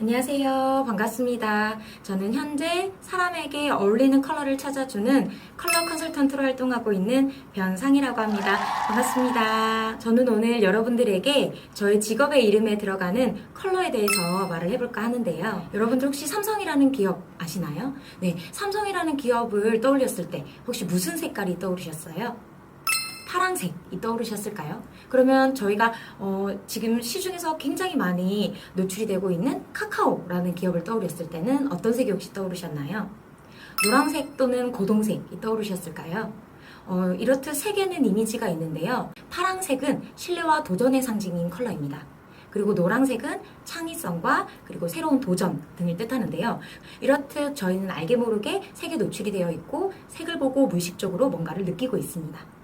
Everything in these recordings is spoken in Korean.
안녕하세요. 반갑습니다. 저는 현재 사람에게 어울리는 컬러를 찾아주는 컬러 컨설턴트로 활동하고 있는 변상이라고 합니다. 반갑습니다. 저는 오늘 여러분들에게 저의 직업의 이름에 들어가는 컬러에 대해서 말을 해볼까 하는데요. 여러분들 혹시 삼성이라는 기업 아시나요? 네, 삼성이라는 기업을 떠올렸을 때 혹시 무슨 색깔이 떠오르셨어요? 파랑색이 떠오르셨을까요? 그러면 저희가 어, 지금 시중에서 굉장히 많이 노출이 되고 있는 카카오라는 기업을 떠올렸을 때는 어떤 색이 혹시 떠오르셨나요? 노란색 또는 고동색이 떠오르셨을까요? 어, 이렇듯 세 개는 이미지가 있는데요. 파랑색은 신뢰와 도전의 상징인 컬러입니다. 그리고 노란색은 창의성과 그리고 새로운 도전 등을 뜻하는데요. 이렇듯 저희는 알게 모르게 색에 노출이 되어 있고 색을 보고 무의식적으로 뭔가를 느끼고 있습니다.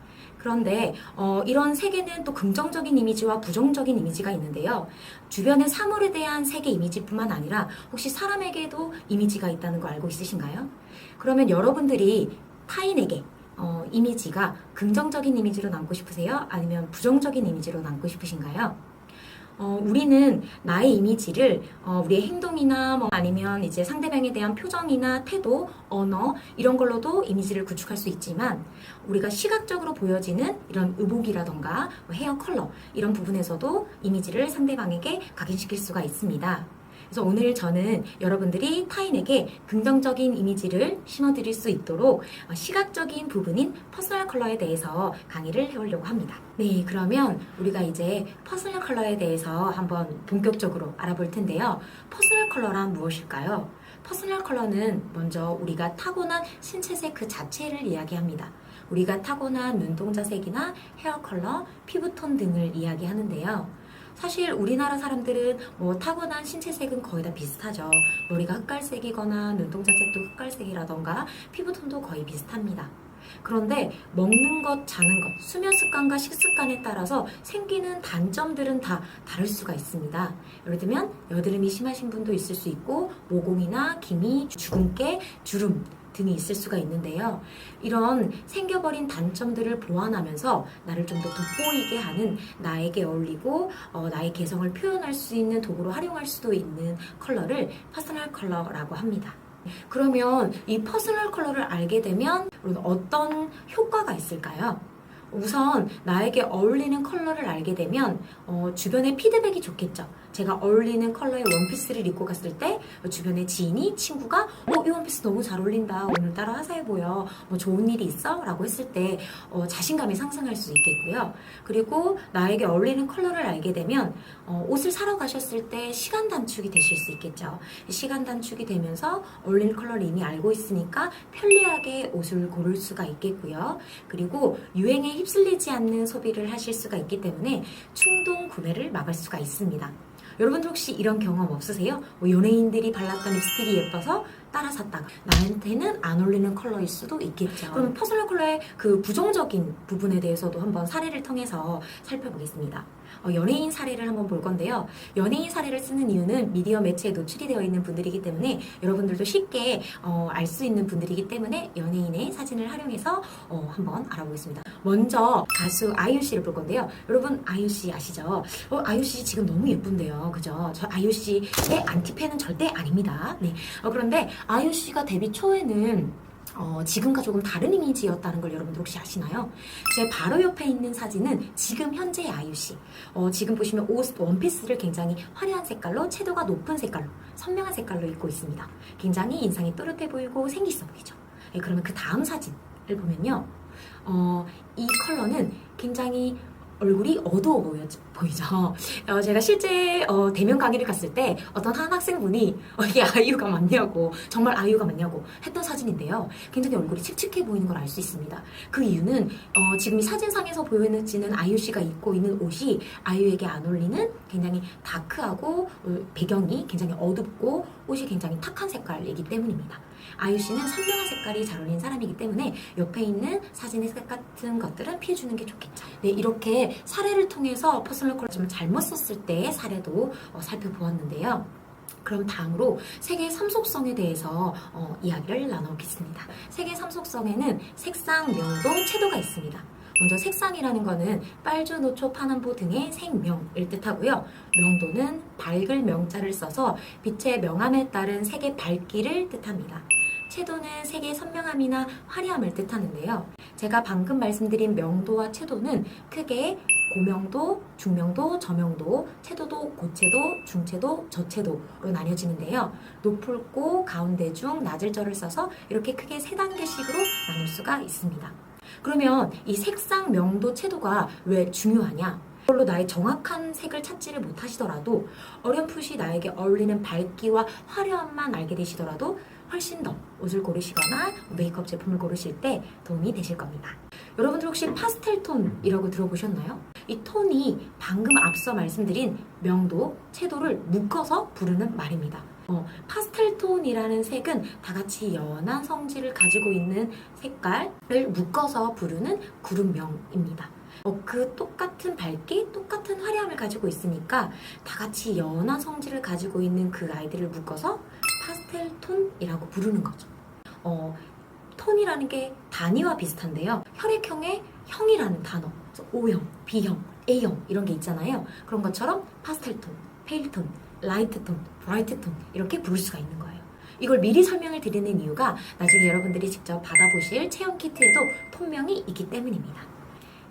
그런데 어, 이런 색에는 또 긍정적인 이미지와 부정적인 이미지가 있는데요. 주변의 사물에 대한 색의 이미지뿐만 아니라 혹시 사람에게도 이미지가 있다는 거 알고 있으신가요? 그러면 여러분들이 타인에게 어, 이미지가 긍정적인 이미지로 남고 싶으세요? 아니면 부정적인 이미지로 남고 싶으신가요? 어, 우리는 나의 이미지를 어, 우리의 행동이나 뭐 아니면 이제 상대방에 대한 표정이나 태도, 언어 이런 걸로도 이미지를 구축할 수 있지만 우리가 시각적으로 보여지는 이런 의복이라던가 뭐 헤어 컬러 이런 부분에서도 이미지를 상대방에게 각인시킬 수가 있습니다. 그래서 오늘 저는 여러분들이 타인에게 긍정적인 이미지를 심어드릴 수 있도록 어, 시각적인 부분인 퍼스널 컬러에 대해서 강의를 해보려고 합니다. 네, 그러면 우리가 이제 퍼스널 컬러에 대해서 한번 본격적으로 알아볼 텐데요. 퍼스널 컬러란 무엇일까요? 퍼스널 컬러는 먼저 우리가 타고난 신체색 그 자체를 이야기합니다. 우리가 타고난 눈동자색이나 헤어 컬러, 피부톤 등을 이야기하는데요. 사실 우리나라 사람들은 뭐 타고난 신체색은 거의 다 비슷하죠. 머리가 흑갈색이거나 눈동자색도 흑갈색이라던가 피부톤도 거의 비슷합니다. 그런데 먹는 것, 자는 것, 수면 습관과 식습관에 따라서 생기는 단점들은 다 다를 수가 있습니다. 예를 들면 여드름이 심하신 분도 있을 수 있고 모공이나 기미, 주근깨, 주름 등이 있을 수가 있는데요. 이런 생겨버린 단점들을 보완하면서 나를 좀 더 돋보이게 하는 나에게 어울리고 어, 나의 개성을 표현할 수 있는 도구로 활용할 수도 있는 컬러를 퍼스널 컬러라고 합니다. 그러면 이 퍼스널 컬러를 알게 되면 어떤 효과가 있을까요? 우선 나에게 어울리는 컬러를 알게 되면 어, 주변의 피드백이 좋겠죠. 제가 어울리는 컬러의 원피스를 입고 갔을 때 주변의 지인이 친구가 어, 이 원피스 너무 잘 어울린다. 오늘따라 화사해 보여. 뭐 좋은 일이 있어? 라고 했을 때 어, 자신감이 상승할 수 있겠고요. 그리고 나에게 어울리는 컬러를 알게 되면 어, 옷을 사러 가셨을 때 시간 단축이 되실 수 있겠죠. 시간 단축이 되면서 어울리는 컬러를 이미 알고 있으니까 편리하게 옷을 고를 수가 있겠고요. 그리고 유행에 휩쓸리지 않는 소비를 하실 수가 있기 때문에 충동 구매를 막을 수가 있습니다. 여러분들 혹시 이런 경험 없으세요? 뭐 연예인들이 발랐던 립스틱이 예뻐서 따라 샀다가 나한테는 안 어울리는 컬러일 수도 있겠죠. 그럼 퍼스널 컬러의 그 부정적인 부분에 대해서도 한번 사례를 통해서 살펴보겠습니다. 어, 연예인 사례를 한번 볼 건데요. 연예인 사례를 쓰는 이유는 미디어 매체에 노출이 되어 있는 분들이기 때문에 여러분들도 쉽게 어, 알 수 있는 분들이기 때문에 연예인의 사진을 활용해서 어, 한번 알아보겠습니다. 먼저 가수 아이유 씨를 볼 건데요. 여러분 아이유 씨 아시죠? 어, 아이유 씨 지금 너무 예쁜데요. 그죠? 저 아이유 씨의 안티팬은 절대 아닙니다. 네. 어, 그런데 아이유 씨가 데뷔 초에는 어, 지금과 조금 다른 이미지였다는 걸 여러분들 혹시 아시나요? 제 바로 옆에 있는 사진은 지금 현재의 아이유 씨. 어, 지금 보시면 옷 원피스를 굉장히 화려한 색깔로 채도가 높은 색깔로 선명한 색깔로 입고 있습니다. 굉장히 인상이 또렷해 보이고 생기있어 보이죠. 예, 그러면 그 다음 사진을 보면요. 어, 이 컬러는 굉장히 얼굴이 어두워 보여, 보이죠. 어, 제가 실제 어, 대면 강의를 갔을 때 어떤 한 학생분이 어, 이게 아이유가 맞냐고 정말 아이유가 맞냐고 했던 사진인데요. 굉장히 얼굴이 칙칙해 보이는 걸 알 수 있습니다. 그 이유는 어, 지금 이 사진상에서 보여지는 아이유 씨가 입고 있는 옷이 아이유에게 안 어울리는 굉장히 다크하고 어, 배경이 굉장히 어둡고 옷이 굉장히 탁한 색깔이기 때문입니다. 아이유 씨는 선명한 색깔이 잘 어울리는 사람이기 때문에 옆에 있는 사진의 색 같은 것들은 피해주는 게 좋겠죠. 네, 이렇게 사례를 통해서 퍼스널 컬러를 잘못 썼을 때의 사례도 어, 살펴보았는데요. 그럼 다음으로 색의 삼속성에 대해서 어, 이야기를 나눠보겠습니다. 색의 삼속성에는 색상, 명동, 채도가 있습니다. 먼저 색상이라는 거는 빨주, 노초, 파남보 등의 색명을 뜻하고요. 명도는 밝을 명자를 써서 빛의 명암에 따른 색의 밝기를 뜻합니다. 채도는 색의 선명함이나 화려함을 뜻하는데요. 제가 방금 말씀드린 명도와 채도는 크게 고명도, 중명도, 저명도, 채도도, 고채도, 중채도, 저채도로 나뉘어지는데요. 높을고, 가운데 중, 낮을 절을 써서 이렇게 크게 세 단계씩으로 나눌 수가 있습니다. 그러면 이 색상, 명도, 채도가 왜 중요하냐? 이걸로 나의 정확한 색을 찾지를 못하시더라도 어렴풋이 나에게 어울리는 밝기와 화려함만 알게 되시더라도 훨씬 더 옷을 고르시거나 메이크업 제품을 고르실 때 도움이 되실 겁니다. 여러분들 혹시 파스텔 톤이라고 들어보셨나요? 이 톤이 방금 앞서 말씀드린 명도, 채도를 묶어서 부르는 말입니다. 어, 파스텔 톤이라는 색은 다 같이 연한 성질을 가지고 있는 색깔을 묶어서 부르는 그룹명입니다. 어, 그 똑같은 밝기, 똑같은 화려함을 가지고 있으니까 다 같이 연한 성질을 가지고 있는 그 아이들을 묶어서 파 스텔 톤이라고 부르는 거죠. 어, 톤이라는 게 단위와 비슷한데요. 혈액형의 형이라는 단어, O형, B형, A형 이런 게 있잖아요. 그런 것처럼 파스텔 톤, 페일 톤, 라이트 톤, 브라이트 톤 이렇게 부를 수가 있는 거예요. 이걸 미리 설명을 드리는 이유가 나중에 여러분들이 직접 받아보실 체험 키트에도 톤명이 있기 때문입니다.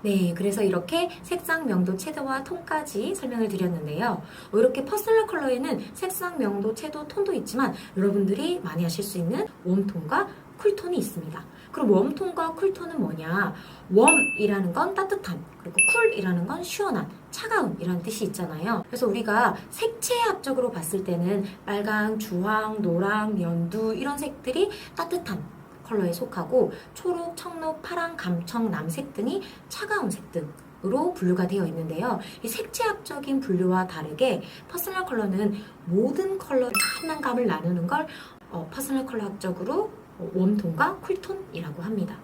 네, 그래서 이렇게 색상, 명도, 채도와 톤까지 설명을 드렸는데요. 어, 이렇게 퍼스널 컬러에는 색상, 명도, 채도, 톤도 있지만 여러분들이 많이 하실 수 있는 웜톤과 쿨톤이 있습니다. 그럼 웜톤과 쿨톤은 뭐냐? 웜이라는 건 따뜻한, 그리고 쿨이라는 건 시원한, 차가운이라는 뜻이 있잖아요. 그래서 우리가 색채학적으로 봤을 때는 빨강, 주황, 노랑, 연두 이런 색들이 따뜻한 컬러에 속하고 초록, 청록, 파랑, 감청, 남색 등이 차가운 색 등 으로 분류가 되어 있는데요. 이 색채학적인 분류와 다르게 퍼스널 컬러는 모든 컬러의 한한 감을 나누는 걸 어, 퍼스널 컬러학적으로 어, 웜톤과 쿨톤이라고 합니다.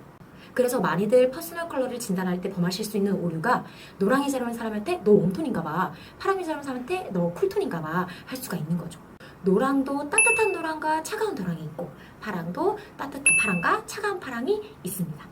그래서 많이들 퍼스널 컬러를 진단할 때 범하실 수 있는 오류가 노랑이 잘 어울리는 사람한테 너 웜톤인가 봐 파랑이 잘 어울리는 사람한테 너 쿨톤인가 봐 할 수가 있는 거죠. 노랑도 따뜻한 노랑과 차가운 노랑이 있고 파랑도 따뜻한 파랑과 차가운 파랑이 있습니다.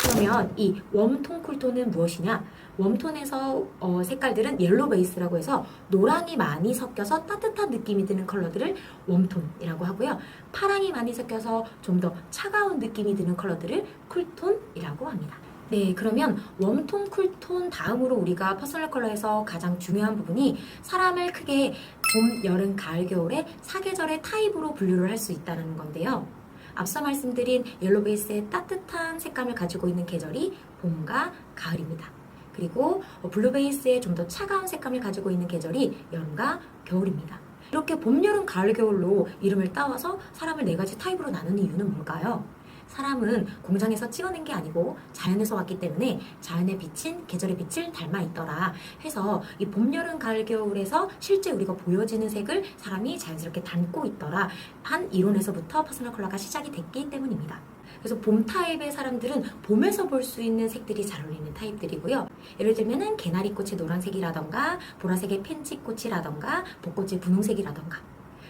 그러면 이 웜톤 쿨톤은 무엇이냐? 웜톤에서 어, 색깔들은 옐로 베이스라고 해서 노랑이 많이 섞여서 따뜻한 느낌이 드는 컬러들을 웜톤이라고 하고요. 파랑이 많이 섞여서 좀 더 차가운 느낌이 드는 컬러들을 쿨톤이라고 합니다. 네, 그러면 웜톤, 쿨톤 다음으로 우리가 퍼스널 컬러에서 가장 중요한 부분이 사람을 크게 봄, 여름, 가을, 겨울의 사계절의 타입으로 분류를 할 수 있다는 건데요. 앞서 말씀드린 옐로 베이스의 따뜻한 색감을 가지고 있는 계절이 봄과 가을입니다. 그리고 어, 블루 베이스의 좀 더 차가운 색감을 가지고 있는 계절이 여름과 겨울입니다. 이렇게 봄, 여름, 가을, 겨울로 이름을 따와서 사람을 네 가지 타입으로 나누는 이유는 뭘까요? 사람은 공장에서 찍어낸 게 아니고 자연에서 왔기 때문에 자연에 비친 계절의 빛을 닮아 있더라 해서 이 봄, 여름, 가을, 겨울에서 실제 우리가 보여지는 색을 사람이 자연스럽게 담고 있더라 한 이론에서부터 퍼스널 컬러가 시작이 됐기 때문입니다. 그래서 봄 타입의 사람들은 봄에서 볼 수 있는 색들이 잘 어울리는 타입들이고요. 예를 들면은 개나리꽃의 노란색이라던가 보라색의 펜치꽃이라던가 벚꽃의 분홍색이라던가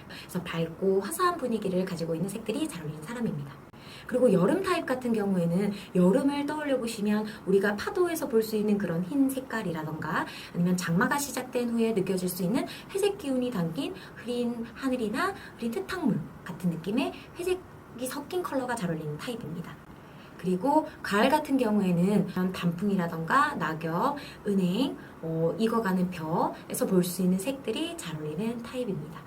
그래서 밝고 화사한 분위기를 가지고 있는 색들이 잘 어울리는 사람입니다. 그리고 여름 타입 같은 경우에는 여름을 떠올려 보시면 우리가 파도에서 볼 수 있는 그런 흰 색깔이라던가 아니면 장마가 시작된 후에 느껴질 수 있는 회색 기운이 담긴 흐린 하늘이나 흐린 흙탕물 같은 느낌의 회색이 섞인 컬러가 잘 어울리는 타입입니다. 그리고 가을 같은 경우에는 단풍이라던가 낙엽, 은행, 어, 익어가는 벼에서 볼 수 있는 색들이 잘 어울리는 타입입니다.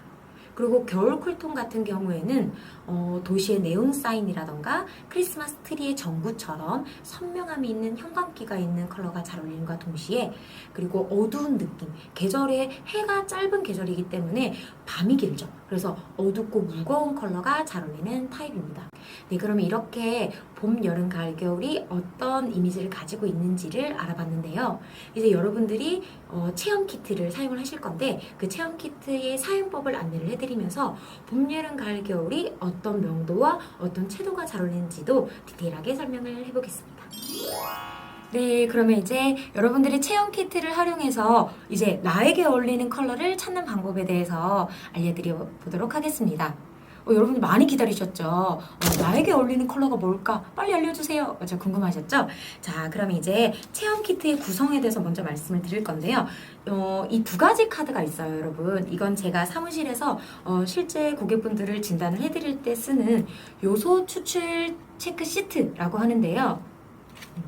그리고 겨울 쿨톤 같은 경우에는 어, 도시의 네온 사인이라던가 크리스마스 트리의 전구처럼 선명함이 있는 형광기가 있는 컬러가 잘 어울리는과 동시에 그리고 어두운 느낌 계절에 해가 짧은 계절이기 때문에 밤이 길죠. 그래서 어둡고 무거운 컬러가 잘 어울리는 타입입니다. 네 그러면 이렇게 봄, 여름, 가을, 겨울이 어떤 이미지를 가지고 있는지를 알아봤는데요. 이제 여러분들이 어, 체험 키트를 사용을 하실 건데 그 체험 키트의 사용법을 안내를 해드리면서 봄, 여름, 가을, 겨울이 어떤 명도와 어떤 채도가 잘 어울리는지도 디테일하게 설명을 해보겠습니다. 네, 그러면 이제 여러분들이 체험 키트를 활용해서 이제 나에게 어울리는 컬러를 찾는 방법에 대해서 알려드려 보도록 하겠습니다. 어, 여러분들 많이 기다리셨죠? 어, 나에게 어울리는 컬러가 뭘까? 빨리 알려주세요. 어, 저 궁금하셨죠? 자, 그럼 이제 체험 키트의 구성에 대해서 먼저 말씀을 드릴 건데요. 어, 이 두 가지 카드가 있어요, 여러분. 이건 제가 사무실에서 어, 실제 고객분들을 진단을 해드릴 때 쓰는 요소 추출 체크 시트라고 하는데요. 음,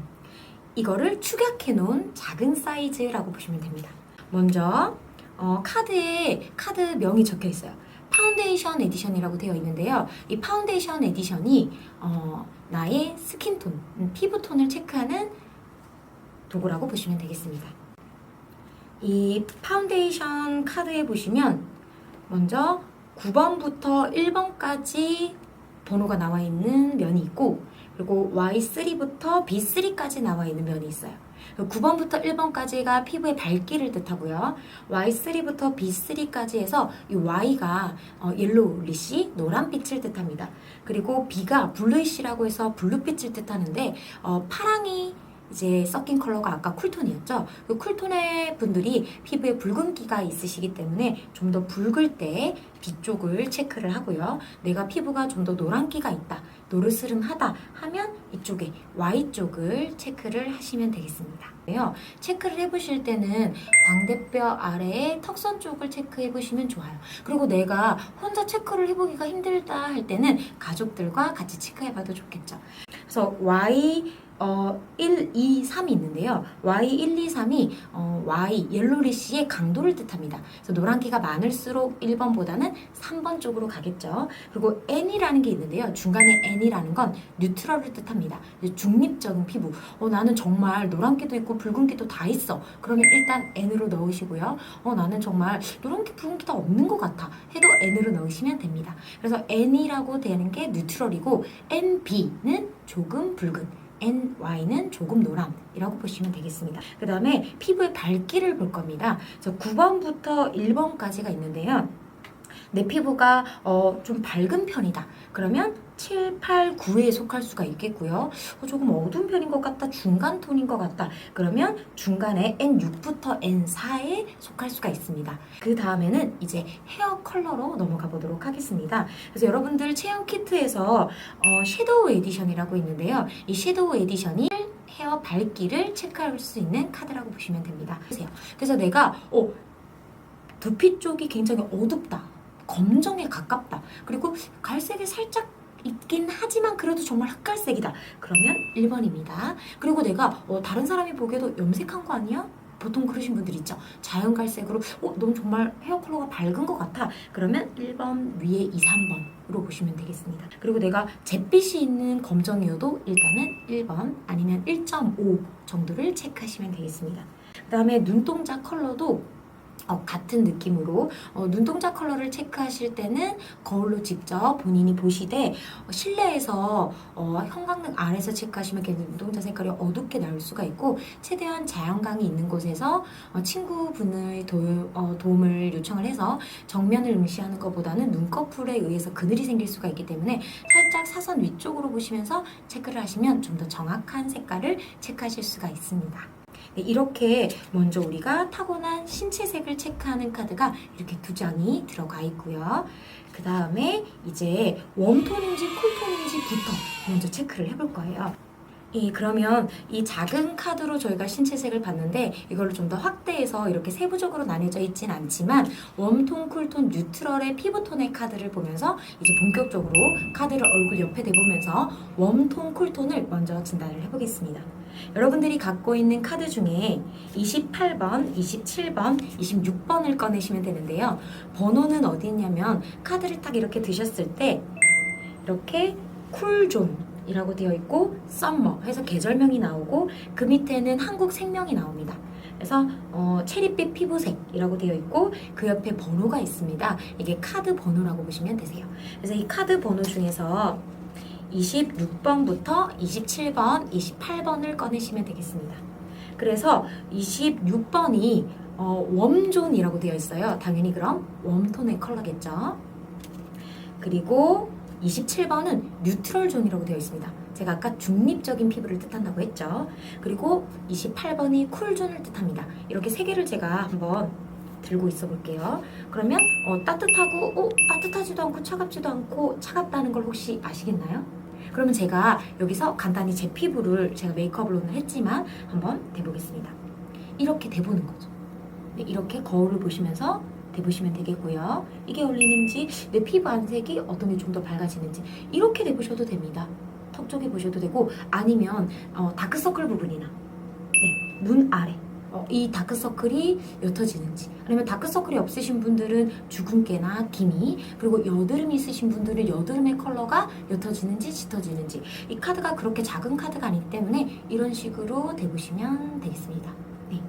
이거를 축약해 놓은 작은 사이즈라고 보시면 됩니다. 먼저 어, 카드에 카드 명이 적혀 있어요. 파운데이션 에디션이라고 되어 있는데요. 이 파운데이션 에디션이 어, 나의 스킨톤, 음, 피부톤을 체크하는 도구라고 보시면 되겠습니다. 이 파운데이션 카드에 보시면 먼저 9번부터 1번까지 번호가 나와 있는 면이 있고 그리고 Y3부터 B3까지 나와 있는 면이 있어요. 9번부터 1번까지가 피부의 밝기를 뜻하고요. Y3부터 B3까지 해서 이 Y가 어, 옐로우리시 노란빛을 뜻합니다. 그리고 B가 블루이시라고 해서 블루빛을 뜻하는데 어, 파랑이 이제 섞인 컬러가 아까 쿨톤이었죠. 그 쿨톤의 분들이 피부에 붉은기가 있으시기 때문에 좀 더 붉을 때 뒤쪽을 체크를 하고요. 내가 피부가 좀 더 노란기가 있다, 노르스름하다 하면 이쪽에 Y 쪽을 체크를 하시면 되겠습니다. 요 체크를 해보실 때는 광대뼈 아래에 턱선 쪽을 체크해 보시면 좋아요. 그리고 내가 혼자 체크를 해보기가 힘들다 할 때는 가족들과 같이 체크해봐도 좋겠죠. 그래서 Y 어, 1, 2, 3이 있는데요. Y 1, 2, 3이 어, Y 옐로리시의 강도를 뜻합니다. 그래서 노란기가 많을수록 1번보다는 3번 쪽으로 가겠죠. 그리고 N이라는 게 있는데요. 중간에 N이라는 건 뉴트럴을 뜻합니다. 중립적인 피부. 어, 나는 정말 노란기도 있고 붉은기도 다 있어. 그러면 일단 N으로 넣으시고요. 어, 나는 정말 노란기, 붉은기 다 없는 것 같아. 해도 N으로 넣으시면 됩니다. 그래서 N이라고 되는 게 뉴트럴이고 NB는 조금 붉은. NY는 조금 노란이라고 보시면 되겠습니다. 그 다음에 피부의 밝기를 볼 겁니다. 그래서 9번부터 1번까지가 있는데요. 내 피부가 어, 좀 밝은 편이다. 그러면 7, 8, 9에 속할 수가 있겠고요. 어, 조금 어두운 편인 것 같다. 중간 톤인 것 같다. 그러면 중간에 N6부터 N4에 속할 수가 있습니다. 그 다음에는 이제 헤어 컬러로 넘어가 보도록 하겠습니다. 그래서 여러분들 체험 키트에서 어, 섀도우 에디션이라고 있는데요. 이 섀도우 에디션이 헤어 밝기를 체크할 수 있는 카드라고 보시면 됩니다. 그래서 내가 어, 두피 쪽이 굉장히 어둡다. 검정에 가깝다. 그리고 갈색이 살짝 있긴 하지만 그래도 정말 흑갈색이다. 그러면 1번입니다. 그리고 내가 어, 다른 사람이 보기에도 염색한 거 아니야? 보통 그러신 분들 있죠. 자연 갈색으로 어, 넌 정말 헤어 컬러가 밝은 것 같아. 그러면 1번 위에 2, 3번으로 보시면 되겠습니다. 그리고 내가 잿빛이 있는 검정이어도 일단은 1번 아니면 1.5 정도를 체크하시면 되겠습니다. 그 다음에 눈동자 컬러도 어, 같은 느낌으로 어, 눈동자 컬러를 체크하실 때는 거울로 직접 본인이 보시되 어, 실내에서 어, 형광등 아래서 체크하시면 걔는 눈동자 색깔이 어둡게 나올 수가 있고 최대한 자연광이 있는 곳에서 어, 친구분의 도, 어, 도움을 요청을 해서 정면을 응시하는 것보다는 눈꺼풀에 의해서 그늘이 생길 수가 있기 때문에 살짝 사선 위쪽으로 보시면서 체크를 하시면 좀 더 정확한 색깔을 체크하실 수가 있습니다. 네, 이렇게 먼저 우리가 타고난 신체색을 체크하는 카드가 이렇게 두 장이 들어가 있고요. 그 다음에 이제 웜톤인지 쿨톤인지부터 먼저 체크를 해볼 거예요. 이 그러면 이 작은 카드로 저희가 신체색을 봤는데 이걸로 좀 더 확대해서 이렇게 세부적으로 나뉘어져 있진 않지만 웜톤, 쿨톤, 뉴트럴의 피부톤의 카드를 보면서 이제 본격적으로 카드를 얼굴 옆에 대보면서 웜톤, 쿨톤을 먼저 진단을 해보겠습니다. 여러분들이 갖고 있는 카드 중에 28번, 27번, 26번을 꺼내시면 되는데요. 번호는 어디 있냐면 카드를 딱 이렇게 드셨을 때 이렇게 쿨존 이라고 되어 있고 썸머 해서 계절명이 나오고 그 밑에는 한국 생명이 나옵니다. 그래서 어, 체리빛 피부색이라고 되어 있고 그 옆에 번호가 있습니다. 이게 카드 번호라고 보시면 되세요. 그래서 이 카드 번호 중에서 26번부터 27번, 28번을 꺼내시면 되겠습니다. 그래서 26번이 어, 웜존이라고 되어 있어요. 당연히 그럼 웜톤의 컬러겠죠. 그리고 27번은 뉴트럴 존이라고 되어 있습니다. 제가 아까 중립적인 피부를 뜻한다고 했죠. 그리고 28번이 쿨존을 뜻합니다. 이렇게 세 개를 제가 한번 들고 있어 볼게요. 그러면 어, 따뜻하고 어, 따뜻하지도 않고 차갑지도 않고 차갑다는 걸 혹시 아시겠나요? 그러면 제가 여기서 간단히 제 피부를 제가 메이크업을 오늘 했지만 한번 대보겠습니다. 이렇게 대보는 거죠. 네, 이렇게 거울을 보시면서 대보시면 되겠고요. 이게 어울리는지 내 피부 안색이 어떤 게 좀 더 밝아지는지 이렇게 대보셔도 됩니다. 턱 쪽에 보셔도 되고 아니면 어, 다크서클 부분이나 네, 눈 아래 어, 이 다크서클이 옅어지는지 아니면 다크서클이 없으신 분들은 주근깨나 기미 그리고 여드름이 있으신 분들은 여드름의 컬러가 옅어지는지 짙어지는지 이 카드가 그렇게 작은 카드가 아니기 때문에 이런 식으로 대보시면 되겠습니다. 네.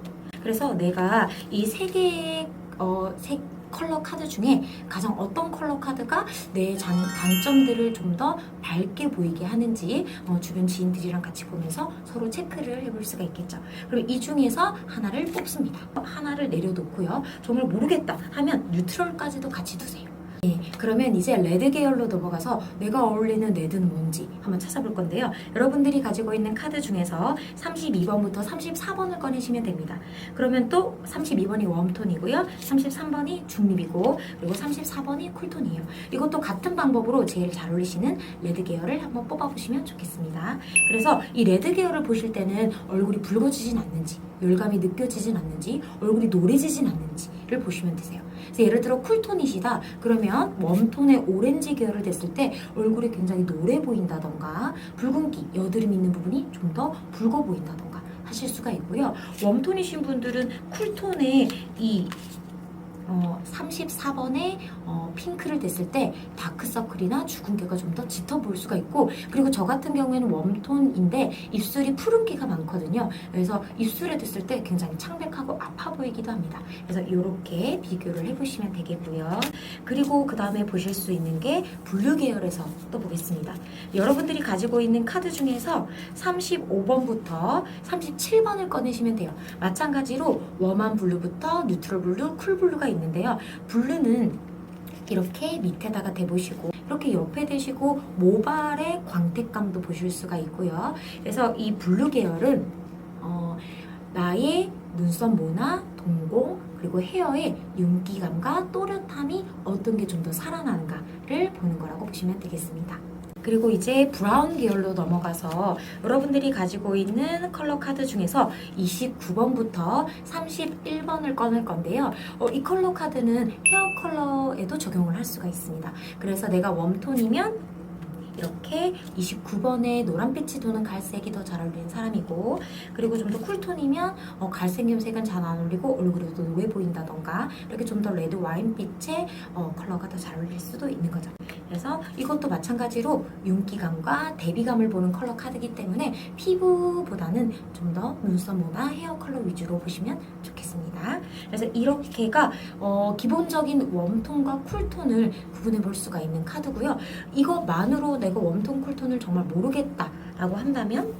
그래서 내가 이 세 개의 어, 색 컬러 카드 중에 가장 어떤 컬러 카드가 내 장, 단점들을 좀 더 밝게 보이게 하는지 어, 주변 지인들이랑 같이 보면서 서로 체크를 해볼 수가 있겠죠. 그럼 이 중에서 하나를 뽑습니다. 하나를 내려놓고요. 정말 모르겠다 하면 뉴트럴까지도 같이 두세요. 예, 그러면 이제 레드 계열로 넘어가서 내가 어울리는 레드는 뭔지 한번 찾아볼 건데요. 여러분들이 가지고 있는 카드 중에서 32번부터 34번을 꺼내시면 됩니다. 그러면 또 32번이 웜톤이고요. 33번이 중립이고 그리고 34번이 쿨톤이에요. 이것도 같은 방법으로 제일 잘 어울리시는 레드 계열을 한번 뽑아보시면 좋겠습니다. 그래서 이 레드 계열을 보실 때는 얼굴이 붉어지진 않는지 열감이 느껴지진 않는지 얼굴이 노래지진 않는지 를 보시면 되세요. 그래서 예를 들어 쿨톤이시다 그러면 웜톤의 오렌지 계열을 댔을 때 얼굴이 굉장히 노래 보인다던가 붉은기 여드름 있는 부분이 좀 더 붉어 보인다던가 하실 수가 있고요. 웜톤이신 분들은 쿨톤의 이 어, 34번에 어, 핑크를 댔을 때 다크서클이나 주근깨가 좀 더 짙어 보일 수가 있고 그리고 저 같은 경우에는 웜톤인데 입술이 푸른기가 많거든요. 그래서 입술에 댔을 때 굉장히 창백하고 아파 보이기도 합니다. 그래서 이렇게 비교를 해보시면 되겠고요. 그리고 그 다음에 보실 수 있는 게 블루 계열에서 또 보겠습니다. 여러분들이 가지고 있는 카드 중에서 35번부터 37번을 꺼내시면 돼요. 마찬가지로 웜한 블루부터 뉴트럴 블루, 쿨 블루가 있는 데요. 블루는 이렇게 밑에다가 대보시고 이렇게 옆에 대시고 모발의 광택감도 보실 수가 있고요. 그래서 이 블루 계열은 어, 나의 눈썹 모나, 동공 그리고 헤어의 윤기감과 또렷함이 어떤 게 좀 더 살아나는가를 보는 거라고 보시면 되겠습니다. 그리고 이제 브라운 계열로 넘어가서 여러분들이 가지고 있는 컬러 카드 중에서 29번부터 31번을 꺼낼 건데요. 어, 이 컬러 카드는 헤어 컬러에도 적용을 할 수가 있습니다. 그래서 내가 웜톤이면 이렇게 29번에 노란 빛이 도는 갈색이 더 잘 어울리는 사람이고 그리고 좀 더 쿨톤이면 어, 갈색 염색은 잘 안 어울리고 얼굴에도 노래 보인다던가 이렇게 좀 더 레드 와인빛의 어, 컬러가 더 잘 어울릴 수도 있는 거죠. 그래서 이것도 마찬가지로 윤기감과 대비감을 보는 컬러 카드이기 때문에 피부보다는 좀 더 눈썹모나 헤어 컬러 위주로 보시면 좋겠습니다. 그래서 이렇게가 어, 기본적인 웜톤과 쿨톤을 구분해 볼 수가 있는 카드고요. 이것만으로 내가 웜톤, 쿨톤을 정말 모르겠다라고 한다면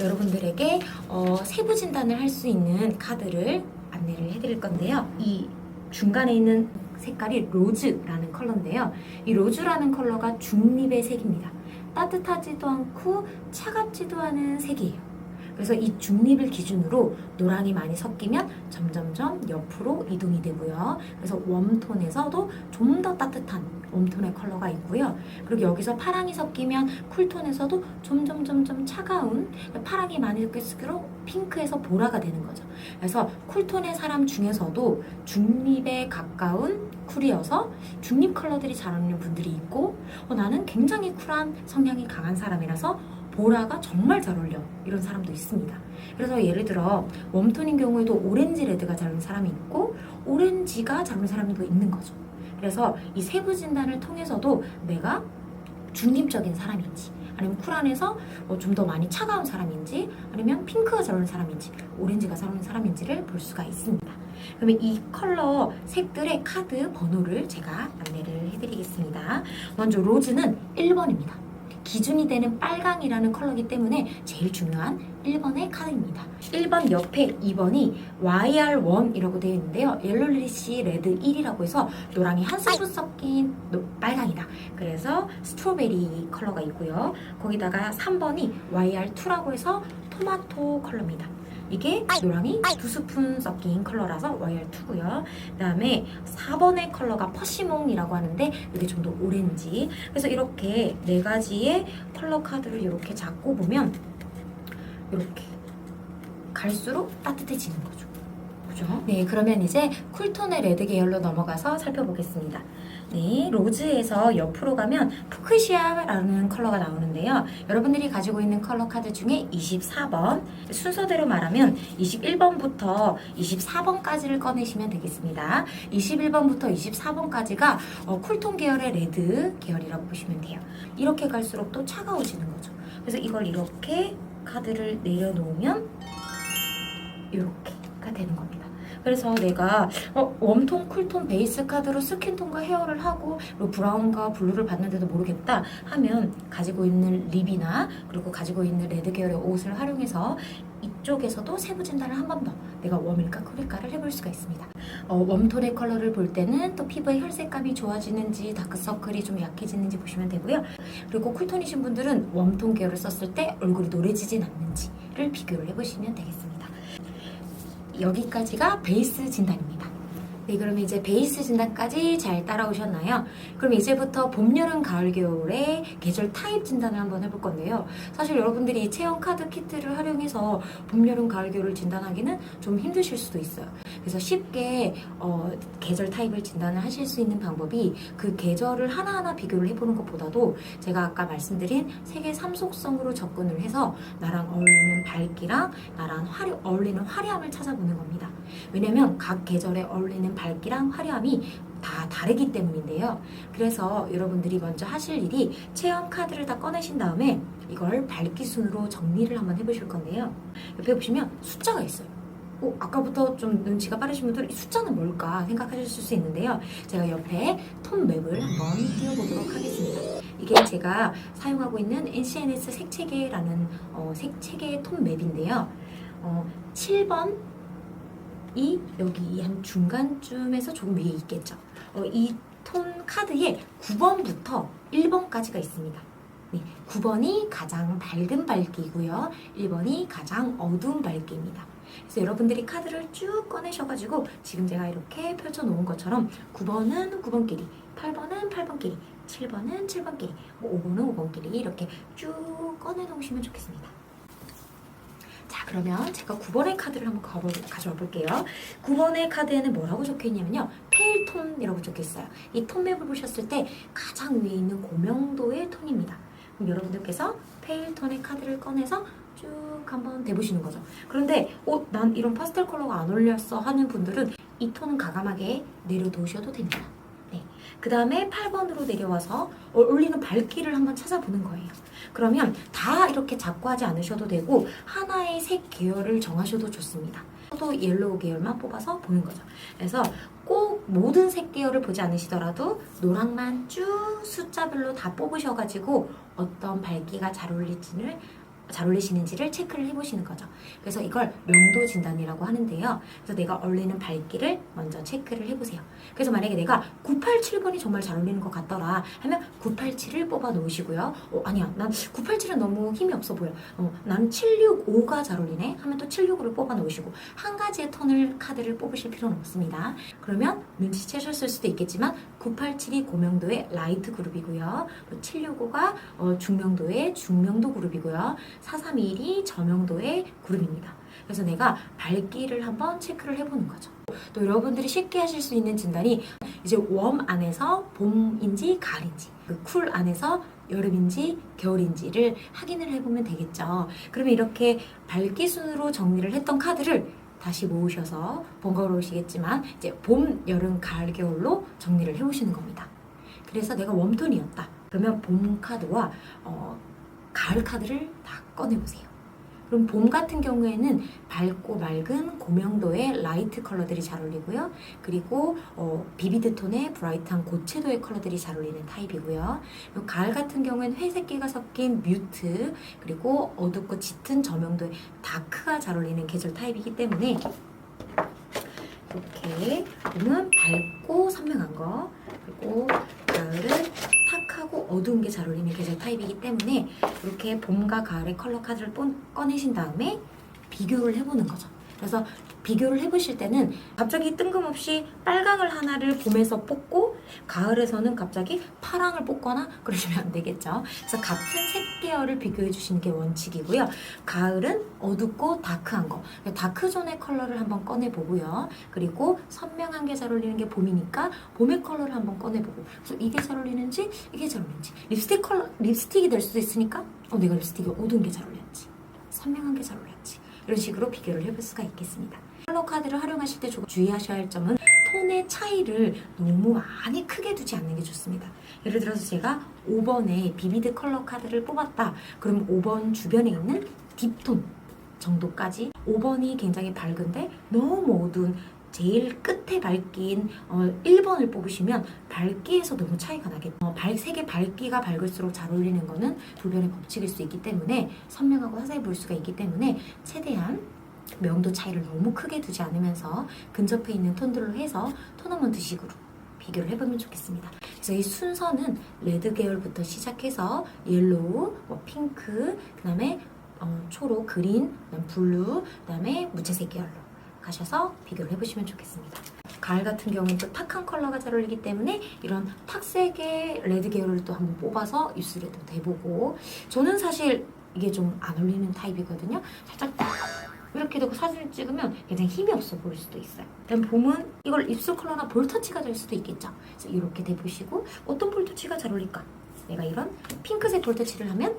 여러분들에게 어, 세부 진단을 할 수 있는 카드를 안내를 해드릴 건데요. 이 중간에 있는 색깔이 로즈라는 컬러인데요. 이 로즈라는 컬러가 중립의 색입니다. 따뜻하지도 않고 차갑지도 않은 색이에요. 그래서 이 중립을 기준으로 노랑이 많이 섞이면 점점점 옆으로 이동이 되고요. 그래서 웜톤에서도 좀 더 따뜻한 웜톤의 컬러가 있고요. 그리고 여기서 파랑이 섞이면 쿨톤에서도 점점 점점 차가운 파랑이 많이 섞일수록 핑크에서 보라가 되는 거죠. 그래서 쿨톤의 사람 중에서도 중립에 가까운 쿨이어서 중립 컬러들이 잘 어울리는 분들이 있고 어, 나는 굉장히 쿨한 성향이 강한 사람이라서 보라가 정말 잘 어울려 이런 사람도 있습니다. 그래서 예를 들어 웜톤인 경우에도 오렌지 레드가 잘 어울리는 사람이 있고 오렌지가 잘 어울리는 사람도 있는 거죠. 그래서 이 세부 진단을 통해서도 내가 중립적인 사람인지 아니면 쿨한에서 어, 좀더 많이 차가운 사람인지 아니면 핑크가 잘 어울리는 사람인지 오렌지가 잘 어울리는 사람인지를 볼 수가 있습니다. 그러면 이 컬러 색들의 카드 번호를 제가 안내를 해드리겠습니다. 먼저 로즈는 1번입니다. 기준이 되는 빨강이라는 컬러이기 때문에 제일 중요한 1번의 카드입니다. 1번 옆에 2번이 YR1이라고 되어 있는데요. 옐로리시 레드 1이라고 해서 노랑이 한 스푼 섞인 노- 빨강이다. 그래서 스트로베리 컬러가 있고요. 거기다가 3번이 YR2라고 해서 토마토 컬러입니다. 이게 노랑이 두 스푼 섞인 컬러라서 YR2고요. 그다음에 4번의 컬러가 퍼시몽이라고 하는데 이게 좀 더 오렌지. 그래서 이렇게 네 가지의 컬러 카드를 이렇게 잡고 보면 이렇게 갈수록 따뜻해지는 거죠. 그죠? 네, 그러면 이제 쿨톤의 레드 계열로 넘어가서 살펴보겠습니다. 네, 로즈에서 옆으로 가면 푸크시아라는 컬러가 나오는데요. 여러분들이 가지고 있는 컬러 카드 중에 24번 순서대로 말하면 21번부터 24번까지를 꺼내시면 되겠습니다. 21번부터 24번까지가 어, 쿨톤 계열의 레드 계열이라고 보시면 돼요. 이렇게 갈수록 또 차가워지는 거죠. 그래서 이걸 이렇게 카드를 내려놓으면 이렇게가 되는 겁니다. 그래서 내가 어, 웜톤, 쿨톤, 베이스 카드로 스킨톤과 헤어를 하고 그리고 브라운과 블루를 봤는데도 모르겠다 하면 가지고 있는 립이나 그리고 가지고 있는 레드 계열의 옷을 활용해서 이쪽에서도 세부 진단을 한 번 더 내가 웜일까 쿨일까를 해볼 수가 있습니다. 어, 웜톤의 컬러를 볼 때는 또 피부의 혈색감이 좋아지는지 다크서클이 좀 약해지는지 보시면 되고요. 그리고 쿨톤이신 분들은 웜톤 계열을 썼을 때 얼굴이 노래지진 않는지를 비교를 해보시면 되겠습니다. 여기까지가 베이스 진단입니다. 네, 그러면 이제 베이스 진단까지 잘 따라오셨나요? 그럼 이제부터 봄, 여름, 가을, 겨울의 계절 타입 진단을 한번 해볼 건데요. 사실 여러분들이 이 체형 카드 키트를 활용해서 봄, 여름, 가을, 겨울을 진단하기는 좀 힘드실 수도 있어요. 그래서 쉽게 어, 계절 타입을 진단을 하실 수 있는 방법이 그 계절을 하나하나 비교를 해보는 것보다도 제가 아까 말씀드린 세계 삼속성으로 접근을 해서 나랑 어울리는 밝기랑 나랑 화려, 어울리는 화려함을 찾아보는 겁니다. 왜냐면 각 계절에 어울리는 밝기랑 화려함이 다 다르기 때문인데요. 그래서 여러분들이 먼저 하실 일이 체험 카드를 다 꺼내신 다음에 이걸 밝기 순으로 정리를 한번 해보실 건데요. 옆에 보시면 숫자가 있어요. 어, 아까부터 좀 눈치가 빠르신 분들 이 숫자는 뭘까 생각하실 수 있는데요. 제가 옆에 톤 맵을 한번 띄워보도록 하겠습니다. 이게 제가 사용하고 있는 NCNS 색체계라는 어, 색체계의 톤 맵인데요. 어, 7번 이 여기 이 한 중간쯤에서 조금 위에 있겠죠. 어, 이톤 카드에 9번부터 1번까지가 있습니다. 네, 9번이 가장 밝은 밝기고요. 1번이 가장 어두운 밝기입니다. 그래서 여러분들이 카드를 쭉 꺼내셔가지고 지금 제가 이렇게 펼쳐놓은 것처럼 9번은 9번끼리, 8번은 8번끼리, 7번은 7번끼리, 뭐 5번은 5번끼리 이렇게 쭉 꺼내놓으시면 좋겠습니다. 자 그러면 제가 9번의 카드를 한번 가볼, 가져와 볼게요. 9번의 카드에는 뭐라고 적혀있냐면요. 페일톤이라고 적혀있어요. 이 톤맵을 보셨을 때 가장 위에 있는 고명도의 톤입니다. 그럼 여러분들께서 페일톤의 카드를 꺼내서 쭉 한번 대보시는 거죠. 그런데 어, 난 이런 파스텔 컬러가 안 어울렸어 하는 분들은 이 톤은 가감하게 내려놓으셔도 됩니다. 네. 그 다음에 8번으로 내려와서 어울리는 밝기를 한번 찾아보는 거예요. 그러면 다 이렇게 잡고 하지 않으셔도 되고 하나의 색 계열을 정하셔도 좋습니다. 또 옐로우 계열만 뽑아서 보는 거죠. 그래서 꼭 모든 색 계열을 보지 않으시더라도 노랑만 쭉 숫자별로 다 뽑으셔가지고 어떤 밝기가 잘 어울리지를 잘 어울리시는지를 체크를 해보시는 거죠. 그래서 이걸 명도 진단이라고 하는데요. 그래서 내가 어울리는 밝기를 먼저 체크를 해보세요. 그래서 만약에 내가 987번이 정말 잘 어울리는 것 같더라 하면 987을 뽑아 놓으시고요. 어, 아니야, 난 987은 너무 힘이 없어 보여. 어, 난 765가 잘 어울리네 하면 또 765를 뽑아 놓으시고 한 가지의 톤을 카드를 뽑으실 필요는 없습니다. 그러면 눈치채셨을 수도 있겠지만 987이 고명도의 라이트 그룹이고요. 765가 어, 중명도의 중명도 그룹이고요. 431이 저명도의 그룹입니다. 그래서 내가 밝기를 한번 체크를 해보는 거죠. 또 여러분들이 쉽게 하실 수 있는 진단이 이제 웜 안에서 봄인지 가을인지 그 쿨 안에서 여름인지 겨울인지를 확인을 해보면 되겠죠. 그러면 이렇게 밝기 순으로 정리를 했던 카드를 다시 모으셔서 번거로우시겠지만 이제 봄, 여름, 가을, 겨울로 정리를 해오시는 겁니다. 그래서 내가 웜톤이었다. 그러면 봄 카드와 어, 가을 카드를 다 꺼내보세요. 그럼 봄 같은 경우에는 밝고 맑은 고명도의 라이트 컬러들이 잘 어울리고요. 그리고 어, 비비드 톤의 브라이트한 고채도의 컬러들이 잘 어울리는 타입이고요. 가을 같은 경우에는 회색기가 섞인 뮤트 그리고 어둡고 짙은 저명도의 다크가 잘 어울리는 계절 타입이기 때문에 이렇게 봄은 밝고 선명한 거 그리고 가을은 탁 하고 어두운 게 잘 어울리는 계절 타입이기 때문에 이렇게 봄과 가을의 컬러 카드를 뽀- 꺼내신 다음에 비교를 해보는 거죠. 그래서 비교를 해보실 때는 갑자기 뜬금없이 빨강을 하나를 봄에서 뽑고 가을에서는 갑자기 파랑을 뽑거나 그러시면 안 되겠죠. 그래서 같은 색 계열을 비교해 주시는 게 원칙이고요. 가을은 어둡고 다크한 거, 다크존의 컬러를 한번 꺼내 보고요. 그리고 선명한 게 잘 어울리는 게 봄이니까 봄의 컬러를 한번 꺼내 보고. 그래서 이게 잘 어울리는지 이게 잘 어울리는지 립스틱 컬러 립스틱이 될 수도 있으니까 어 내가 립스틱이 어두운 게 잘 어울렸지, 선명한 게 잘 어울렸지. 이런 식으로 비교를 해볼 수가 있겠습니다. 컬러 카드를 활용하실 때 주의하셔야 할 점은 톤의 차이를 너무 많이 크게 두지 않는 게 좋습니다. 예를 들어서 제가 5번에 비비드 컬러 카드를 뽑았다. 그럼 5번 주변에 있는 딥톤 정도까지 5번이 굉장히 밝은데 너무 어두운 제일 끝에 밝긴 어, 1번을 뽑으시면 밝기에서 너무 차이가 나겠죠. 어, 발, 색의 밝기가 밝을수록 잘 어울리는 거는 불변의 법칙일 수 있기 때문에 선명하고 화사해 보일 수가 있기 때문에 최대한 명도 차이를 너무 크게 두지 않으면서 근접해 있는 톤들로 해서 토너먼트 식으로 비교를 해보면 좋겠습니다. 그래서 이 순서는 레드 계열부터 시작해서 옐로우, 뭐 핑크, 그 다음에 어, 초록, 그린, 그다음 블루, 그 다음에 무채색 계열로 가셔서 비교를 해보시면 좋겠습니다. 가을 같은 경우는 또 탁한 컬러가 잘 어울리기 때문에 이런 탁색의 레드 계열을 또 한번 뽑아서 입술에 또 대보고 저는 사실 이게 좀 안 어울리는 타입이거든요. 살짝 이렇게 되고 사진을 찍으면 굉장히 힘이 없어 보일 수도 있어요. 그다음 봄은 이걸 입술 컬러나 볼터치가 될 수도 있겠죠. 그래서 이렇게 대보시고 어떤 볼터치가 잘 어울릴까? 내가 이런 핑크색 볼터치를 하면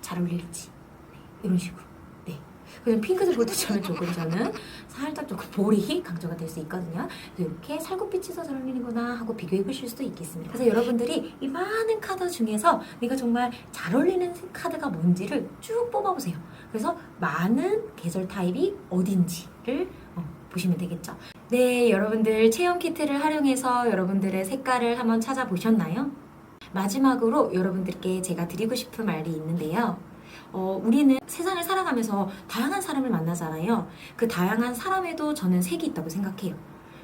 잘 어울릴지 네, 이런 식으로. 네. 그냥 핑크색 볼터치하면 조금 저는 살짝 조금 볼이 강조가 될 수 있거든요. 이렇게 살구빛이 더잘 어울리는구나 하고 비교해 보실 수도 있겠습니다. 그래서 여러분들이 이 많은 카드 중에서 내가 정말 잘 어울리는 카드가 뭔지를 쭉 뽑아보세요. 그래서 많은 계절 타입이 어딘지를 어, 보시면 되겠죠. 네, 여러분들 체험 키트를 활용해서 여러분들의 색깔을 한번 찾아보셨나요? 마지막으로 여러분들께 제가 드리고 싶은 말이 있는데요. 어, 우리는 세상을 살아가면서 다양한 사람을 만나잖아요. 그 다양한 사람에도 저는 색이 있다고 생각해요.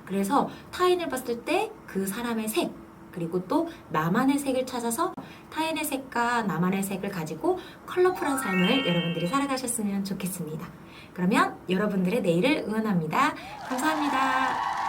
그래서 타인을 봤을 때 그 사람의 색, 그리고 또 나만의 색을 찾아서 타인의 색과 나만의 색을 가지고 컬러풀한 삶을 여러분들이 살아가셨으면 좋겠습니다. 그러면 여러분들의 내일을 응원합니다. 감사합니다.